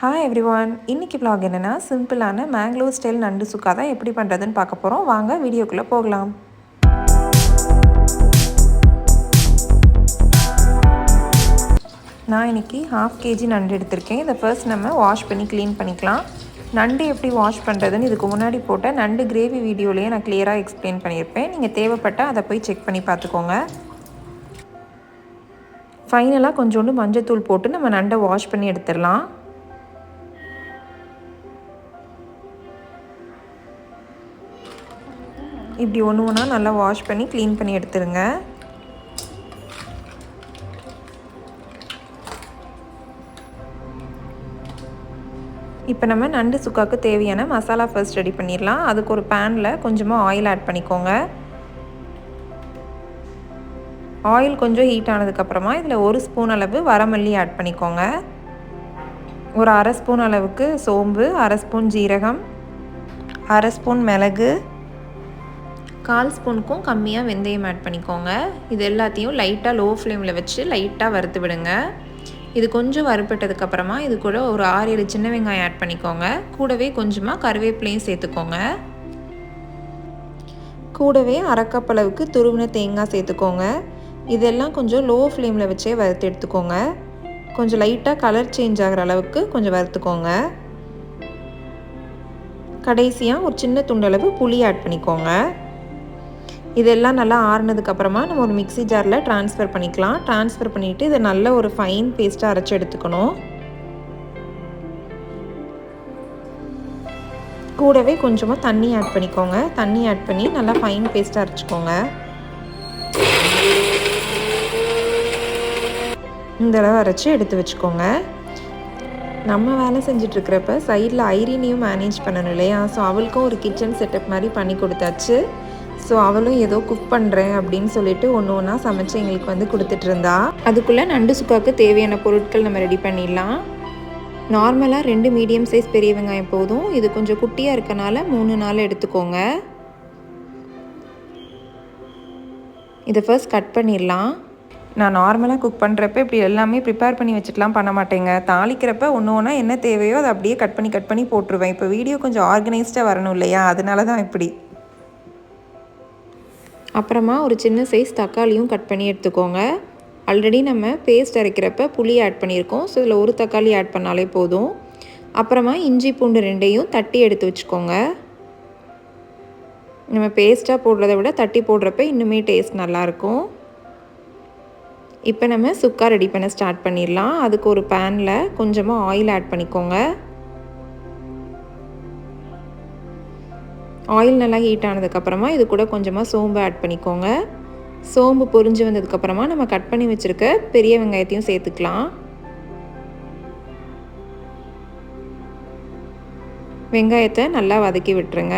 Hi everyone இன்றைக்கி blog என்னென்னா சிம்பிளான மேங்களூர் ஸ்டைல் நண்டு சுக்கா தான் எப்படி பண்ணுறதுன்னு பார்க்க போகிறோம் வாங்க வீடியோக்குள்ளே போகலாம். நான் இன்றைக்கி ஹாஃப் கேஜி நண்டு எடுத்திருக்கேன். இதை ஃபர்ஸ்ட் நம்ம வாஷ் பண்ணி க்ளீன் பண்ணிக்கலாம். நண்டு எப்படி வாஷ் பண்ணுறதுன்னு இதுக்கு முன்னாடி போட்ட நண்டு கிரேவி வீடியோலேயே நான் கிளியராக எக்ஸ்பிளைன் பண்ணியிருப்பேன். நீங்கள் தேவைப்பட்டால் அதை போய் செக் பண்ணி பார்த்துக்கோங்க. ஃபைனலாக கொஞ்சோண்டு மஞ்சத்தூள் போட்டு நம்ம நண்டை வாஷ் பண்ணி எடுத்துடலாம். இப்படி ஒன்று ஒன்றா நல்லா வாஷ் பண்ணி க்ளீன் பண்ணி எடுத்துருங்க. இப்போ நம்ம நண்டு சுக்காவுக்கு தேவையான மசாலா ஃபர்ஸ்ட் ரெடி பண்ணிடலாம். அதுக்கு ஒரு பேனில் கொஞ்சமாக ஆயில் ஆட் பண்ணிக்கோங்க. ஆயில் கொஞ்சம் ஹீட் ஆனதுக்கப்புறமா இதில் ஒரு ஸ்பூன் அளவு வரமல்லி ஆட் பண்ணிக்கோங்க. ஒரு அரை ஸ்பூன் அளவுக்கு சோம்பு அரை ஸ்பூன் ஜீரகம் அரை ஸ்பூன் மிளகு கால் ஸ்பூனுக்கும் கம்மியாக வெந்தயம் ஆட் பண்ணிக்கோங்க. இது எல்லாத்தையும் லைட்டாக லோ ஃப்ளேமில் வச்சு லைட்டாக வறுத்து விடுங்க. இது கொஞ்சம் வறுப்பட்டதுக்கப்புறமா இது கூட ஒரு ஆறு ஏழு சின்ன வெங்காயம் ஆட் பண்ணிக்கோங்க. கூடவே கொஞ்சமாக கருவேப்பிலையும் சேர்த்துக்கோங்க. கூடவே அரைக்கப்பளவுக்கு துருவின தேங்காய் சேர்த்துக்கோங்க. இதெல்லாம் கொஞ்சம் லோ ஃப்ளேமில் வச்சே வறுத்து எடுத்துக்கோங்க. கொஞ்சம் லைட்டாக கலர் சேஞ்ச் ஆகிற அளவுக்கு கொஞ்சம் வறுத்துக்கோங்க. கடைசியாக ஒரு சின்ன துண்டளவு புளி ஆட் பண்ணிக்கோங்க. இதெல்லாம் நல்லா ஆறுனதுக்கப்புறமா நம்ம ஒரு மிக்சி ஜாரில் ட்ரான்ஸ்ஃபர் பண்ணிக்கலாம். ட்ரான்ஸ்ஃபர் பண்ணிவிட்டு இதை நல்ல ஒரு ஃபைன் பேஸ்ட்டாக அரைச்சி எடுத்துக்கணும். கூடவே கொஞ்சமாக தண்ணி ஆட் பண்ணிக்கோங்க. தண்ணி ஆட் பண்ணி நல்லா ஃபைன் பேஸ்ட்டாக அரைச்சிக்கோங்க. இந்த அளவு அரைச்சி எடுத்து வச்சுக்கோங்க. நம்ம வேலை செஞ்சிட்ருக்கிறப்ப சைடில் ஐரினியும் மேனேஜ் பண்ணணும் இல்லையா? ஸோ அவளுக்கும் ஒரு கிச்சன் செட்டப் மாதிரி பண்ணி கொடுத்தாச்சு. ஸோ அவளும் ஏதோ குக் பண்ணுறேன் அப்படின்னு சொல்லிட்டு ஒன்று ஒன்றா சமைச்சு எங்களுக்கு வந்து கொடுத்துட்டு இருந்தா. அதுக்குள்ளே நண்டு சுக்காவுக்கு தேவையான பொருட்கள் நம்ம ரெடி பண்ணிடலாம். நார்மலாக ரெண்டு மீடியம் சைஸ் பெரிய வெங்காயம் போதும். இது கொஞ்சம் குட்டியாக இருக்கனால மூணு நாள் எடுத்துக்கோங்க. இதை ஃபர்ஸ்ட் கட் பண்ணிடலாம். நான் நார்மலாக குக் பண்ணுறப்ப இப்படி எல்லாமே ப்ரிப்பேர் பண்ணி வச்சுட்டுலாம் பண்ண மாட்டேங்க. தாளிக்கிறப்ப ஒன்று ஒன்றா என்ன தேவையோ அதை அப்படியே கட் பண்ணி கட் பண்ணி போட்டுருவேன். இப்போ வீடியோ கொஞ்சம் ஆர்கனைஸ்டாக வரணும் இல்லையா? அதனால தான் இப்படி. அப்புறமா ஒரு சின்ன சைஸ் தக்காளியும் கட் பண்ணி எடுத்துக்கோங்க. ஆல்ரெடி நம்ம பேஸ்ட் அரைக்கிறப்ப புளி ஆட் பண்ணியிருக்கோம். ஸோ இதில் ஒரு தக்காளி ஆட் பண்ணாலே போதும். அப்புறமா இஞ்சி பூண்டு ரெண்டையும் தட்டி எடுத்து வச்சுக்கோங்க. நம்ம பேஸ்ட்டாக போடுறத விட தட்டி போடுறப்ப இன்னுமே டேஸ்ட் நல்லாயிருக்கும் இப்போ நம்ம சுக்கா ரெடி பண்ண ஸ்டார்ட் பண்ணிடலாம். அதுக்கு ஒரு பேனில் கொஞ்சமாக ஆயில் ஆட் பண்ணிக்கோங்க. ஆயில் நல்லா ஹீட் ஆனதுக்கப்புறமா இது கூட கொஞ்சமாக சோம்பு ஆட் பண்ணிக்கோங்க. சோம்பு பொரிஞ்சு வந்ததுக்கப்புறமா நம்ம கட் பண்ணி வச்சுருக்க பெரிய வெங்காயத்தையும் சேர்த்துக்கலாம். வெங்காயத்தை நல்லா வதக்கி விட்டுருங்க.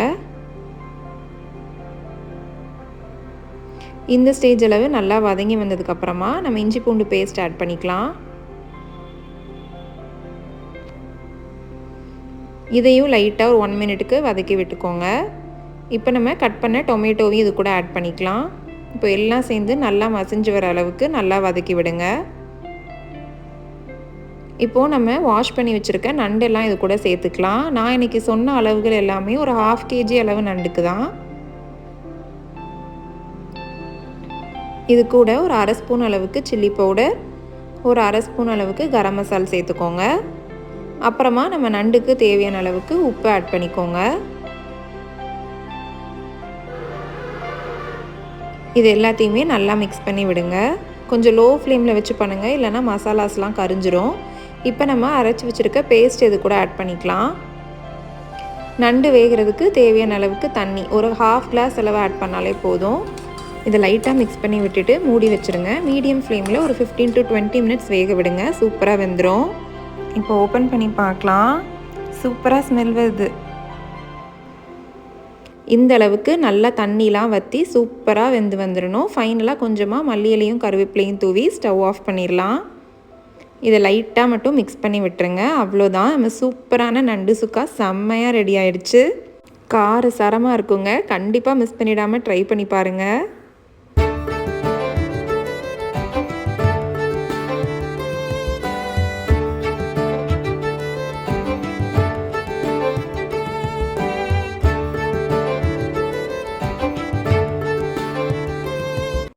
இந்த ஸ்டேஜ் அளவு நல்லா வதங்கி வந்ததுக்கப்புறமா நம்ம இஞ்சி பூண்டு பேஸ்ட் ஆட் பண்ணிக்கலாம். இதையும் லைட்டாக ஒரு ஒன் மினிட்டுக்கு வதக்கி விட்டுக்கோங்க. இப்போ நம்ம கட் பண்ண டொமேட்டோவையும் இது கூட ஆட் பண்ணிக்கலாம். இப்போ எல்லாம் சேர்ந்து நல்லா மசிஞ்சு வர அளவுக்கு நல்லா வதக்கி விடுங்க. இப்போது நம்ம வாஷ் பண்ணி வச்சுருக்க நண்டெல்லாம் இது கூட சேர்த்துக்கலாம். நான் இன்றைக்கி சொன்ன அளவுகள் எல்லாமே ஒரு ஹாஃப் கேஜி அளவு நண்டுக்கு தான். இது கூட ஒரு அரை ஸ்பூன் அளவுக்கு சில்லி பவுடர் ஒரு அரை ஸ்பூன் அளவுக்கு கரம் மசால் சேர்த்துக்கோங்க. அப்புறமா நம்ம நண்டுக்கு தேவையான அளவுக்கு உப்பு ஆட் பண்ணிக்கோங்க. இது எல்லாத்தையுமே நல்லா மிக்ஸ் பண்ணி விடுங்க. கொஞ்சம் லோ ஃப்ளேமில் வச்சு பண்ணுங்கள் இல்லைனா மசாலாஸ்லாம் கரிஞ்சிரும். இப்போ நம்ம அரைச்சி வச்சுருக்க பேஸ்ட் இது கூட ஆட் பண்ணிக்கலாம். நண்டு வேகிறதுக்கு தேவையான அளவுக்கு தண்ணி ஒரு ஹாஃப் கிளாஸ் அளவு ஆட் பண்ணாலே போதும். இதை லைட்டாக மிக்ஸ் பண்ணி விட்டுட்டு மூடி வச்சுருங்க. மீடியம் ஃப்ளேமில் ஒரு ஃபிஃப்டீன் டு டுவெண்ட்டி மினிட்ஸ் வேக விடுங்க. சூப்பராக வெந்துடும் இப்போ ஓப்பன் பண்ணி பார்க்கலாம். சூப்பராக ஸ்மெல் வருது. இந்த அளவுக்கு நல்லா தண்ணிலாம் வற்றி சூப்பராக வெந்து வந்துடணும் ஃபைனலாக கொஞ்சமாக மல்லி இலையும் கருவேப்பிலையும் தூவி ஸ்டவ் ஆஃப் பண்ணிடலாம் இதை லைட்டாக மட்டும் மிக்ஸ் பண்ணி விட்டுருங்க. அவ்வளோதான். நம்ம சூப்பரான நண்டு சுக்கா செம்மையாக ரெடி ஆயிடுச்சு. கார சரமாக இருக்குங்க. கண்டிப்பாக மிஸ் பண்ணிடாமல் ட்ரை பண்ணி பாருங்கள்